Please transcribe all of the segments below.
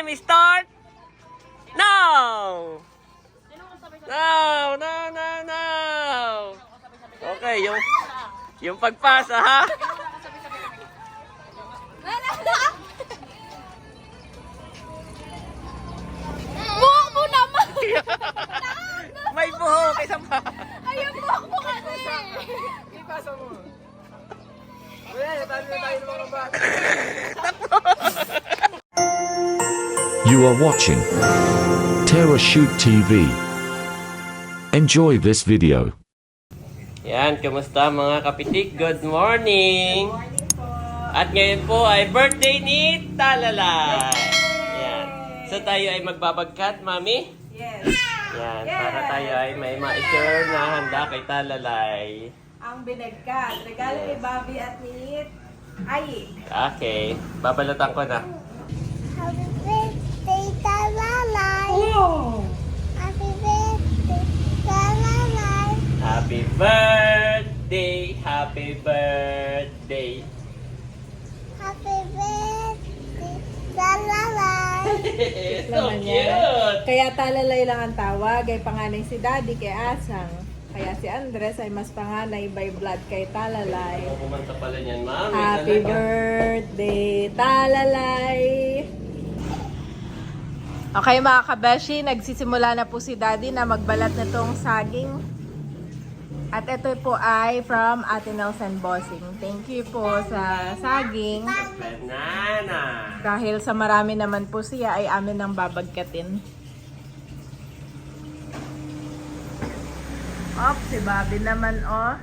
time start now! No, no, no, no! Okay, yung yung pagpasa ha? Buhok mo naman! May buhok, isang pa. Ayun, buhok mo kasi! Ipasa mo. Wala, tayo na tayo ng mga bata. You are watching Terra Shoot TV. Enjoy this video. Yan, kamusta mga kapitik? Good morning! At ngayon po ay birthday ni Talala! Yan. So tayo ay magbabagkat, Mami? Yes. Yan, para tayo ay may ma-share na handa kay Talalay. Ang binagkat. Regalo ni Bobby at ni Ay. Okay, babalutan ko na. Happy birthday, Talalay! Happy birthday! Happy birthday! Happy birthday, Talalay! so cute! Kaya talalay lang ang tawag. Ay panganay si Daddy kay Asang. Kaya si Andres ay mas panganay by blood kay Talalay. Ano kumanta pala niyan, Mami? Happy birthday, Talalay! Okay mga kabeshi, nagsisimula na po si Daddy na magbalat na tong saging. At ito po ay from Ate Nelson Bossing. Thank you po sa saging. Banana! Dahil sa marami naman po siya ay amin nang babagkatin. Op, si Bobby naman oh.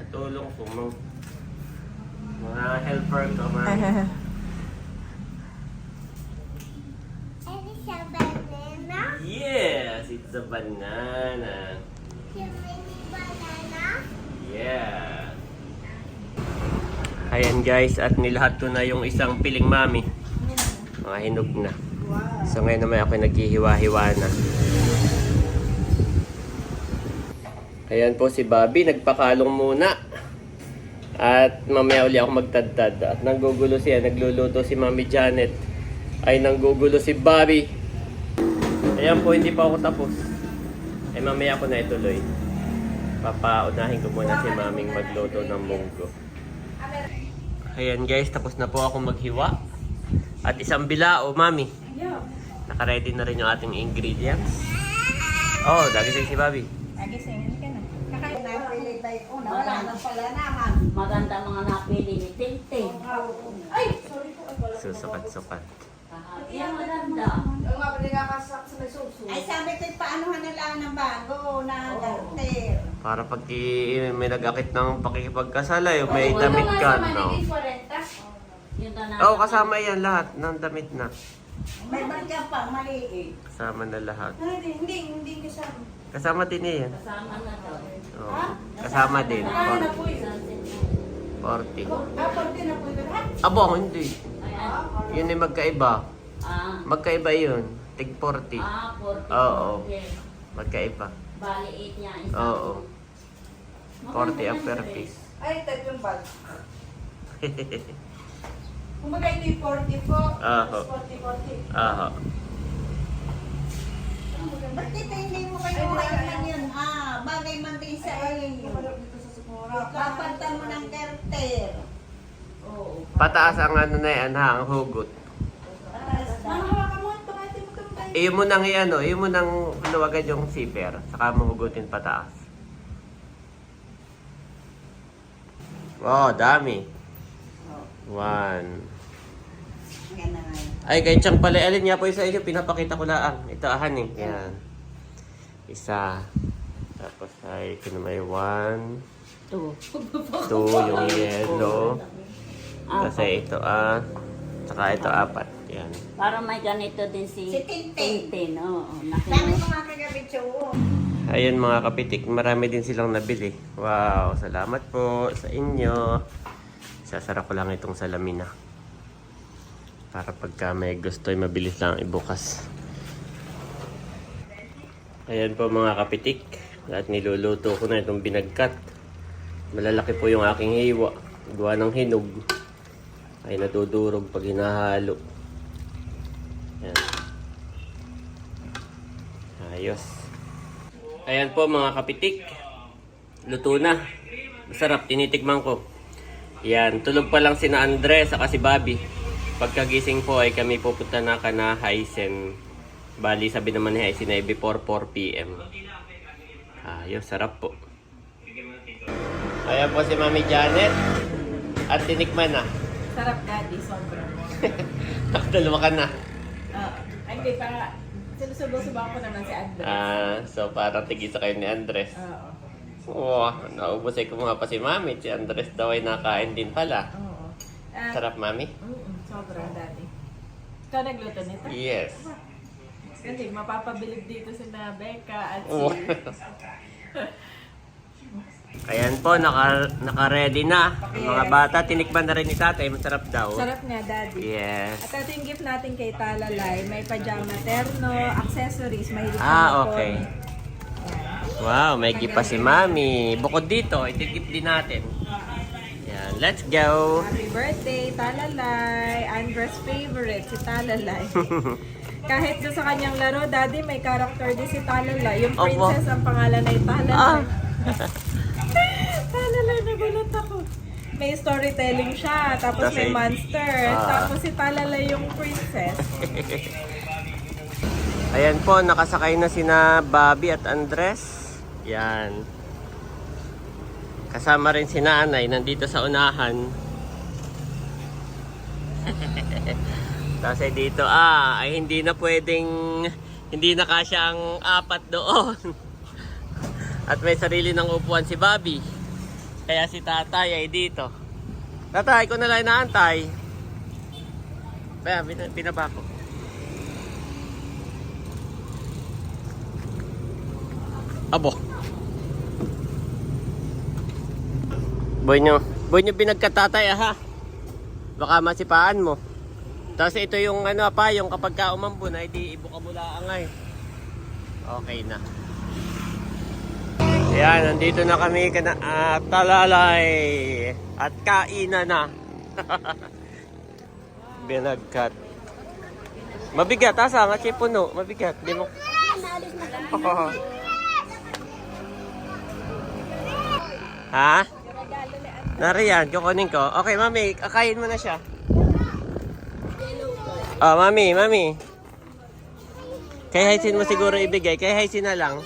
Katulong mo. Mga helper ko, Sa banana? Yes, it's a banana. Banana? Yeah. Ayan guys, at nilahat ko na yung isang piling mami. Mga hinog na. So ngayon naman ako naghihiwa-hiwa na. Ayan po si Bobby, nagpakalong muna. At mamaya uli ako magtadtad. At nanggugulo siya, nagluluto si Mami Janet. Ay nanggugulo si Bobby. Ayan po, hindi pa ako tapos. Ay mamaya ko na ituloy. Papaunahin ko muna si Maming magluto ng munggo. Ayan guys, tapos na po ako maghiwa. At isang bilao, Mami. Nakaready na rin yung ating ingredients. Oh, dagising si Bobby. Nagisingin ka na. Kakain na. Wala na pala naman. Maganda mga napili ni Tintin. Ay, sorry po. Ay, wala po. Susukat-sukat. Yan maganda. Ang nga pala nga kasak sa may suso. Ay sabi ko, paanohan na lang ng bago na garter. Para pag i- may nag-akit ng pakikipagkasala, yung may damit ka, no? Yun na Oo, oh, kasama yan lahat ng damit na. May bagya pa, maliit. Kasama na lahat. Hindi, hindi, hindi kasama. Kasama din eh yan. Kasama na to. Oo. Kasama din. Ah, 40. napuy. 40. Ah, pwede na pwede na. Abo, hindi. Yun ay magkaiba. Ah, Magkaiba yun. Tig 40. ah, 40. Oo. Okay. Magkaiba. Bali 8 niya. isa. Oo. 40 ang per piece. Ay, yung bag. Kumbaga ito yung 40 po. Aho. 40, 40. Aha. Ba't dito hindi mo kayo kailangan yun? Ah, bagay man din sa iyo. Papalitan mo ng garter. Pataas ang ano na yan ha, ang hugot. Iyo mo nang ano, iyo mo nang luwagan yung zipper, saka mo hugutin pataas. Wow, dami. One. Ay, kay Chang pala, alin nga po isa inyo, pinapakita ko lang. Ito, ahan eh. Yan. Isa. Tapos ay, ito na may one. Two. Two, yung yellow. Tapos ay ito, ah. Saka ito, apat. Yan. Para may ganito din si, Si Tintin. Tintin. Oo. Nakinig. ko mga kagabi Joe. Ayun mga kapitik, marami din silang nabili. Wow, salamat po sa inyo. Sasara ko lang itong salamin na. Para pagka may gusto ay mabilis lang ibukas. Ayan po mga kapitik. At niluluto ko na itong binagkat. Malalaki po yung aking hiwa. Gawa ng hinog. Ay nadudurog pag hinahalo. Yan. Ayos. Ayan po mga kapitik. Luto na. Masarap, tinitikman ko. Yan, tulog pa lang si na Andres at si Bobby. Pagkagising po ay kami pupunta na ka na Hysen. Bali, sabi naman ni Hysen ay before 4 p.m. Ayos, sarap po. Ayan po si Mami Janet. At tinikman na. Sarap daddy, sobra. Nakadalawa ka na. Ah, ay, hindi pa. Sinusubo-subo ko naman si Andres. Ah, so parang tigisa kayo ni Andres. Oo. Wow, naubos ay kumuha pa si Mami. Si Andres daw ay nakain din pala. Oo. Ah, Sarap, Mami? mm, sobra daddy. Ikaw nagluto nito? Yes. Kasi mapapabilib dito si na Becca at si... Oh. Ayan po, naka, naka-ready na. Ang mga bata, tinikman na rin ni tatay. Masarap daw. Sarap nga daddy. Yes. At ito yung gift natin kay Talalay. May pajama terno, accessories, may Ah, okay. Wow, may gift pa si Mami. Bukod dito, ito gift din natin. Yan, let's go. Happy birthday, Talalay! Andres favorite, si Talalay. Kahit doon sa kanyang laro, Daddy, may character din si Talalay. Yung Opo. princess, ang pangalan ay Talalay. Ah. May storytelling siya, tapos Tapos may ay- monster, Ah. tapos si Talalay yung princess. Ayan po, nakasakay na sina Bobby at Andres. Yan. Kasama rin si nanay, nandito sa unahan. Ay dito, ah, ay hindi na pwedeng, hindi na kasya ang apat doon. At may sarili ng upuan si Bobby. Kaya si tatay ay dito. Tatay, ko na lang inaantay. Kaya, binaba ko. Abo. Boy nyo. Boy nyo pinagkatatay ha. Baka masipaan mo. Tapos ito yung ano pa, yung kapag ka umambo na, hindi ibuka mo lang ay. Okay na. Ayan, nandito na kami kana at talalay at kainan na. Binagkat. Mabigat, asa nga siya puno. Mabigat, di mo. ha? Nariyan, kukunin ko. Okay, mami, kakain mo na siya. Oh, mami, mami. Kay Haisin mo siguro ibigay. Kay Haisin na lang.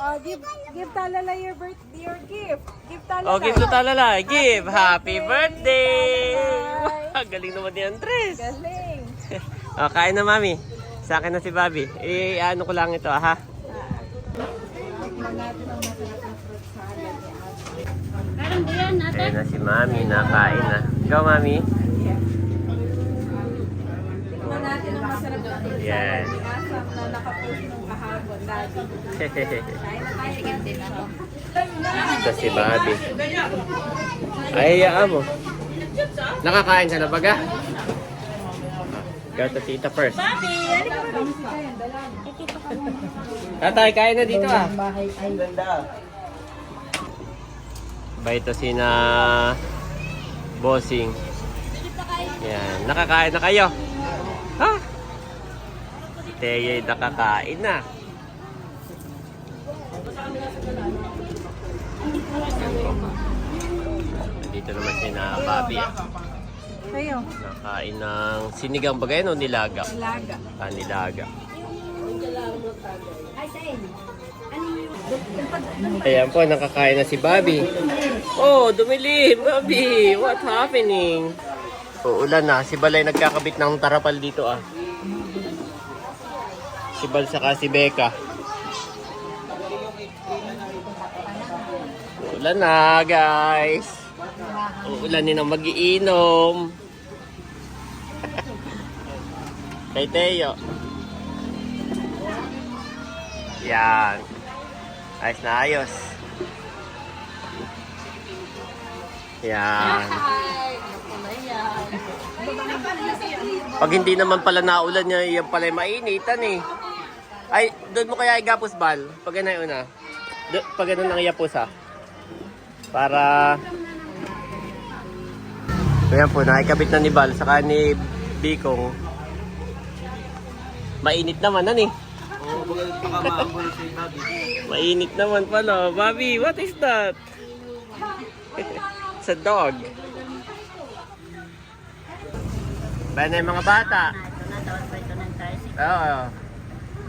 Oh, give, give Talalay your birthday, your gift. Give Talalay. Oh, give to talalay. Give. Happy birthday! Talalay. Wow, galing naman ni Andres. Galing. Oh, kain na, mami. Sa akin na si Bobby. Eh, ano ko lang ito, ha? Ayan na si mami, nakain na. Ikaw, mami? Tikman natin ang masarap na Yes. Ako. Ito si Bobby. Ay, hayaan mo. Nakakain ka na baga? Go to tita first. Tatay, kain na dito ah. Ba ito si na bossing. Yan, nakakain na kayo. Ha? Si Teya nakakain na. Dito naman si na Bobby ah. Kayo. Nakain ng sinigang bagay no nilaga. Laga. Ah, nilaga. Ayan po, nakakain na si Bobby. Oh, dumilim, Bobby. What happening? Uulan na. Si Balay nagkakabit ng tarapal dito ah. Si Bal saka si Becca. Uulan na, guys. Uulan din ang magiinom. Kay Teo. Yan. Ayos na ayos. Yan. Pag hindi naman pala naulan niya, yan pala yung mainitan eh. Ay, doon mo kaya igapos bal? Pag ganun una. Pag ganun ang iyapos ha. Para... Ayan po, nakikabit na ni Bal, saka ni Bikong. Mainit naman, ano eh. Mainit naman pala. Bobby, what is that? It's a dog. Ba na yung mga bata? Oo.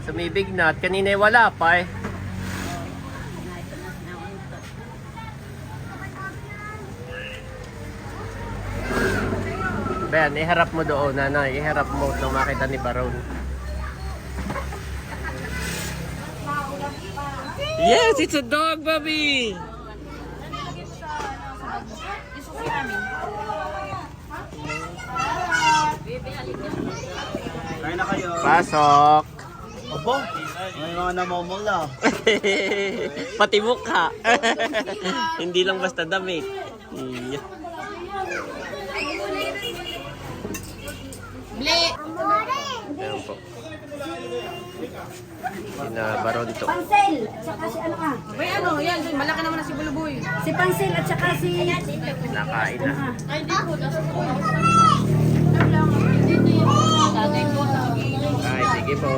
Sumibig na. At kanina wala pa eh. Na, ito na, naunto. Ben, iharap mo doon, nanay. Iharap mo nung makita ni Baron. Yes, it's a dog, Bobby! Kaya na kayo. Pasok! Opo, may mga namumula. Pati mukha. Hindi lang basta damit. Iya. Ayan po. Sina Baron to. Pansel, tsaka si ano ka? Ay, ano, yan, malaki naman na si Buluboy. Si Pansel at tsaka si... Nakain na. Ay, sige po.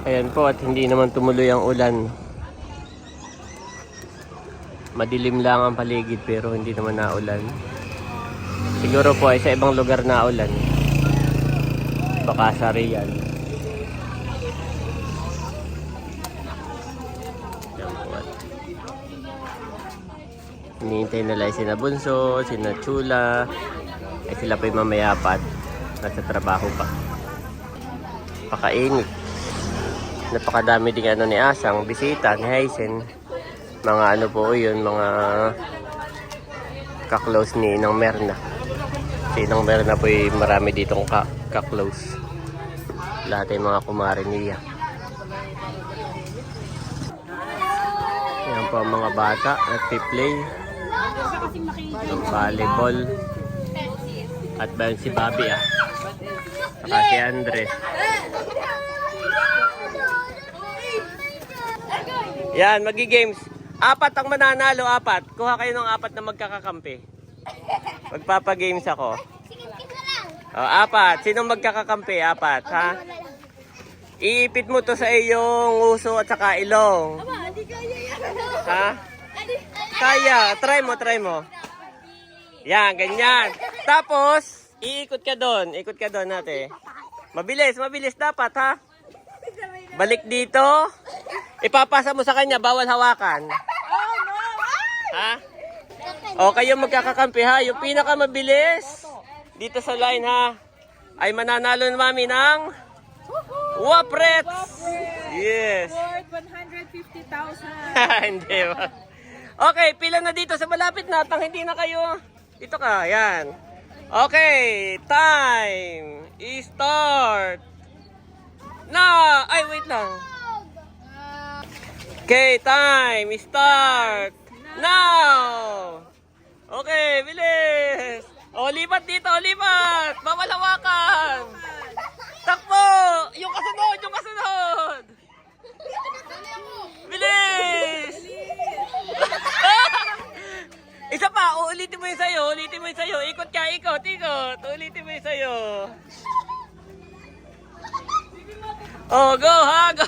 Ayan po at hindi naman tumuloy ang ulan. Madilim lang ang paligid pero hindi naman naulan. Siguro po ay sa ibang lugar na ulan. Baka sa at Hinihintay nila sina Bunso, sina Chula. Eh sila pa yung mamayapat. Nasa trabaho pa. Pakainit. Napakadami din ano ni Asang, bisita ni Haisen. Mga ano po yun, mga kaklose ni Inang Merna. Si Inang Merna po yung marami ditong ka kaklose. Lahat ay mga kumare niya. Yan po ang mga bata nagpi-play ng volleyball. At ba si Bobby ah. Saka si Andres. Yan, magi-games. Apat ang mananalo, apat. Kuha kayo ng apat na magkakakampi. Magpapagames ako. O, apat. Sinong magkakakampi? Apat, ha? Iipit mo to sa iyong uso at saka ilong. Ha? Kaya. Try mo, try mo. Yan, ganyan. Tapos, iikot ka doon. Ikot ka doon natin. Mabilis, mabilis dapat, ha? Balik dito. Ipapasa mo sa kanya, bawal hawakan. Ha? O, kayo magkakakampi, ha? Yung pinakamabilis dito sa line, ha? Ay mananalo na mami ng Waprets! Yes! Worth 150,000. Hindi ba? Okay, pila na dito sa malapit na. Tang hindi na kayo. Ito ka, yan. Okay, time. I-start. Na! Ay, wait lang. Okay, time. Start. Now! Okay, bilis. O, lipat dito, lipat. Bawal. Takbo! Yung kasunod, yung kasunod. Bilis! Isa pa, uulitin mo yung sayo, ulitin mo yung sayo. Ikot ka, ikot, ikot. Ulitin mo yung sayo. Oh, go ha, go!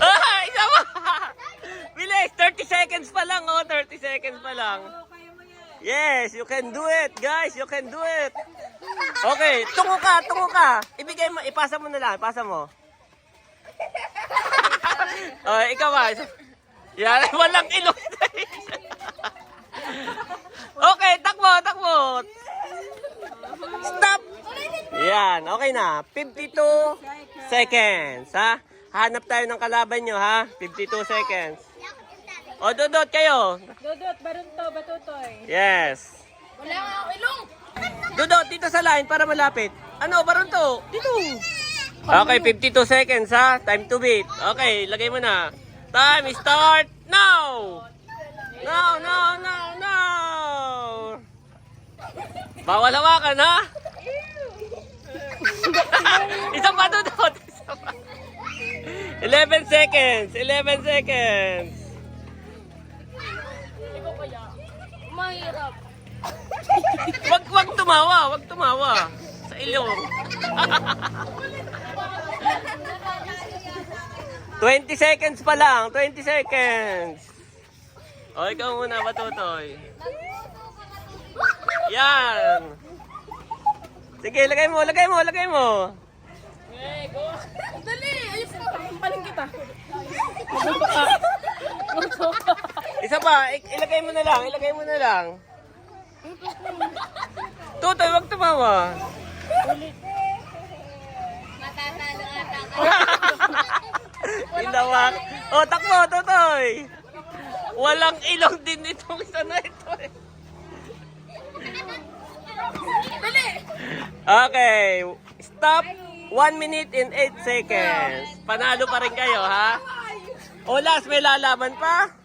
Ah, isa pa! Bilis, 30 seconds pa lang, oh, 30 seconds pa lang. Yes, you can do it, guys, you can do it. Okay, tungo ka, tungo ka. Ibigay mo, ipasa mo na lang, ipasa mo. oh, ikaw ba? Yan, walang ilong. okay, takbo, takbo. Stop. Yan, okay na. 52 seconds, ha? Hanap tayo ng kalaban nyo, ha? 52 seconds. O, dudot kayo. Dudot, barunto, batutoy. Yes. Wala nga ako ilong. Dudot, dito sa line para malapit. Ano, baron to? Dito. Okay, 52 seconds ha. Time to beat. Okay, lagay mo na. Time start now! Now, now, now, now! Bawal hawakan ha? Isa pa pa. 11 seconds. 11 seconds. Mahirap. Wag, wag tumawa, wag tumawa. Sa ilong. 20 seconds pa lang, 20 seconds. O, ikaw muna, matutoy. Yan. Sige, lagay mo, lagay mo, lagay mo. Dali! Ayos mo. Paling kita. Isa pa, ilagay mo na lang, ilagay mo na lang. Tutoy, wag tumawa. Matatalo ata Ilawak. O, takbo, Tutoy. Walang ilong din itong isa na ito eh. Dali! Okay, stop. 1 minute and 8 seconds. Panalo pa rin kayo, ha? O, last, may lalaban pa?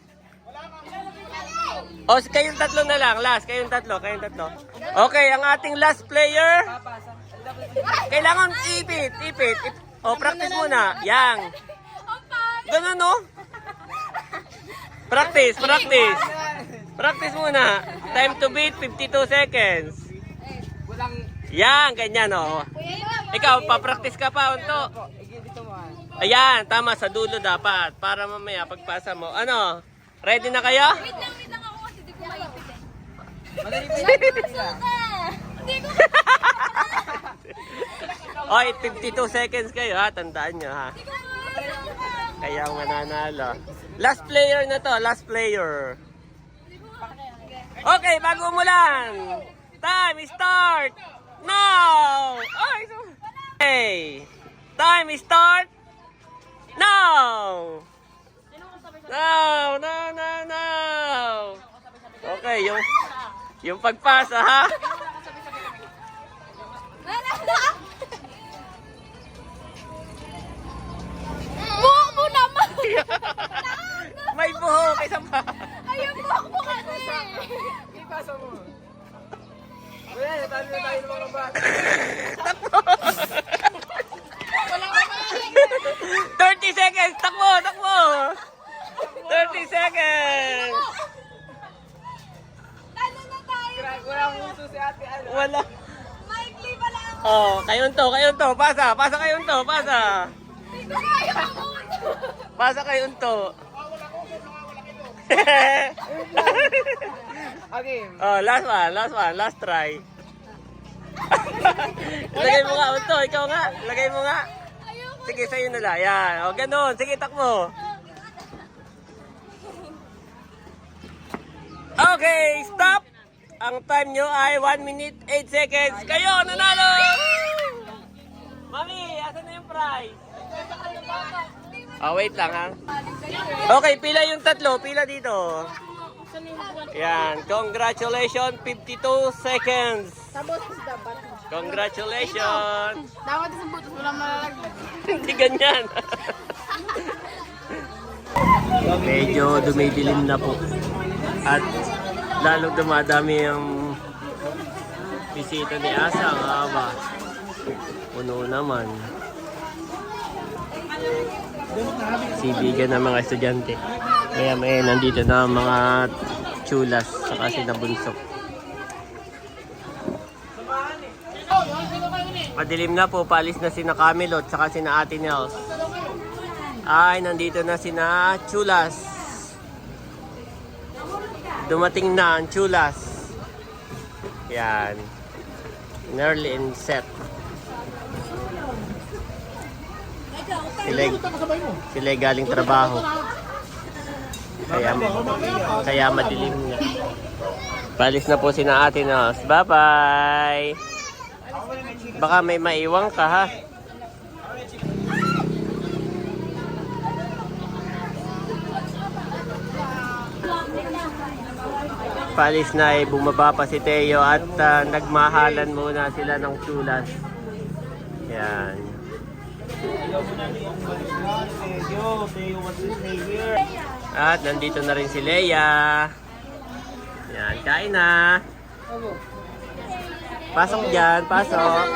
O, s- kayong tatlo na lang. Last, kayong tatlo, kayong tatlo. Okay, ang ating last player. Kailangan ipit, ipit. ip- O, practice muna. Yang. Ganun, no? Practice, practice. Practice muna. Time to beat, 52 seconds. Yan, ganyan, oh. Ikaw, papractice ka pa, unto. Ayan, tama, sa dulo dapat. Para mamaya, pagpasa mo. Ano? Ready na kayo? Wait lang, wait lang ako kasi di ko maipit eh. Madali pa yun. Hindi ko Oy, 52 seconds kayo, ha? Tandaan nyo, ha? Kaya ang mananalo. Last player na to, last player. Okay, bago umulan. Time start now. Okay. Time start now. Now, now, now, now. Okay, yung yung pagpasa ha. Buhok mo naman! May buhok isa pa. Ayun, buhok mo kasi! Ipasa mo. Wala, natalo na tayo ng mga bata. 30 seconds. Takbo, takbo. 30 seconds. Walang uso si ate ano. Wala. Maikli pala ako! Oh, kayon to, kayon to. Pasa, pasa kayon to, pasa. Hindi ko kaya ako! Pasa kayon to. Okay. oh, last one, last one, last try. Lagay mo nga, Unto, ikaw nga. Lagay mo nga. Sige, sa'yo na lang. Yan. O, ganun. Sige, takbo. Okay, stop! Ang time nyo ay 1 minute 8 seconds. Kayo, nanalo! Mami, asan na yung prize? Ah, wait lang ha. Okay, pila yung tatlo. Pila dito. Yan, congratulations, 52 seconds. Congratulations. Dapat sa butos mo lang malalaglag. Hindi ganyan. Medyo dumidilim na po. At lalong dumadami yung bisita ni Asa. Ang haba. Puno naman. Sibigan ng mga estudyante. Kaya may nandito na mga chulas saka sinabunsok. Madilim na po, palis na sina Camelot saka sina Ate. Ay, nandito na sina Chulas. Dumating na ang Chulas. Yan. Nearly in set. Sila, sila galing trabaho. Kaya, kaya madilim na. Palis na po sina Ate Nels. Bye-bye! Baka may maiwang ka ha. Palis na eh, bumaba pa si Teo at ah, nagmahalan muna sila ng tulas. Yan. At nandito na rin si Leia. Yan, kain na. Pasok dyan, pasok.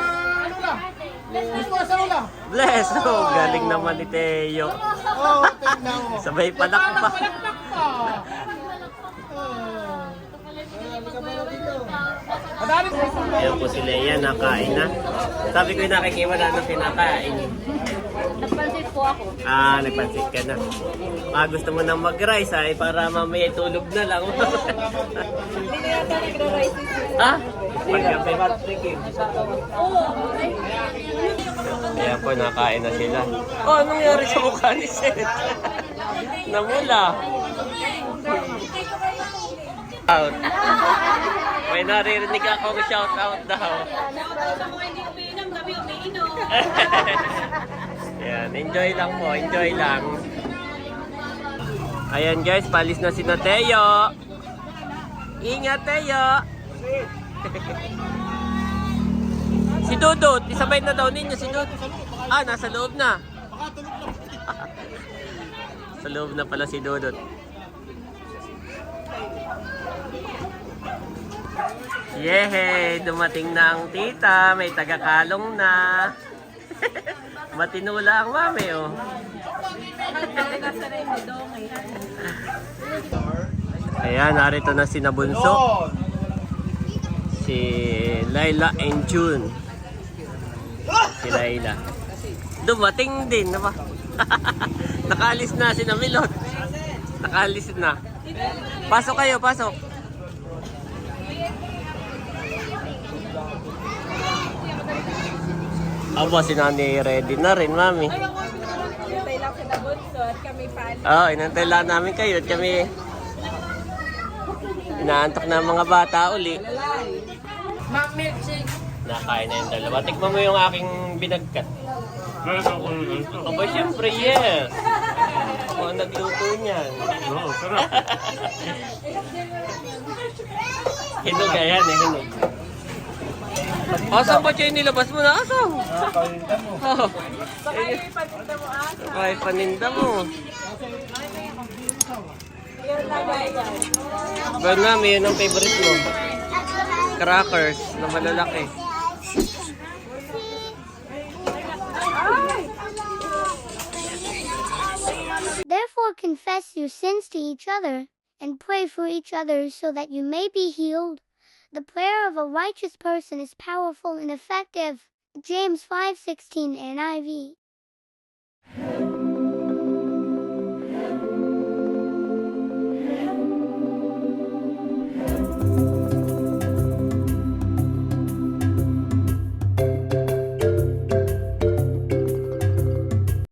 Bless! Oh, galing naman ni Teo. Oh. Sabay palak pa. Oh. Ayan po si Leia, nakain na. Sabi ko yung nakikiwala na kinakain. Nagpansit po ako. Ah, nagpansit ka na. Ah, gusto mo nang mag-rice ay para mamaya tulog na lang. Hindi na yata nagra-rice ha? Pagkape. Ayan po, nakain na sila. Oh, anong nangyari sa mukha ni Seth? Namula. Out. May naririnig akong shout out daw. Ayan, enjoy lang po, enjoy lang. Ayan guys, palis na si Nateo. Ingat, Teo. si Dudut, isabay na daw ninyo si Dudut. Ah, nasa loob na. sa loob na pala si Dudut. Yehey! Dumating na ang tita. May tagakalong na. Matinula ang mami, oh. Ayan, narito na si Nabunso. Si Laila and June. Si Laila. Dumating din, ba? Nakaalis na si Namilot. Nakaalis na. Pasok kayo, pasok. Aba, si Nani ready na rin, mami. Hintay lang sa nabunso at kami pali. Oo, oh, inantay lang namin kayo at kami inaantok na mga bata uli. Nakain na yung dalawa. Tikman mo yung aking binagkat. Aba, syempre, yes. Ako ang nagluto niyan. Oo, sarap. hinog yan eh, hinog. Asan ba yung nilabas mo na? Asan? Oo. Baka yung ipaninda mo asa. Ay, paninda mo. Yun lang guys. Ba na, yun ang favorite mo. Crackers na malalaki. Therefore confess your sins to each other, and pray for each other so that you may be healed. The prayer of a righteous person is powerful and effective. James 5:16 NIV.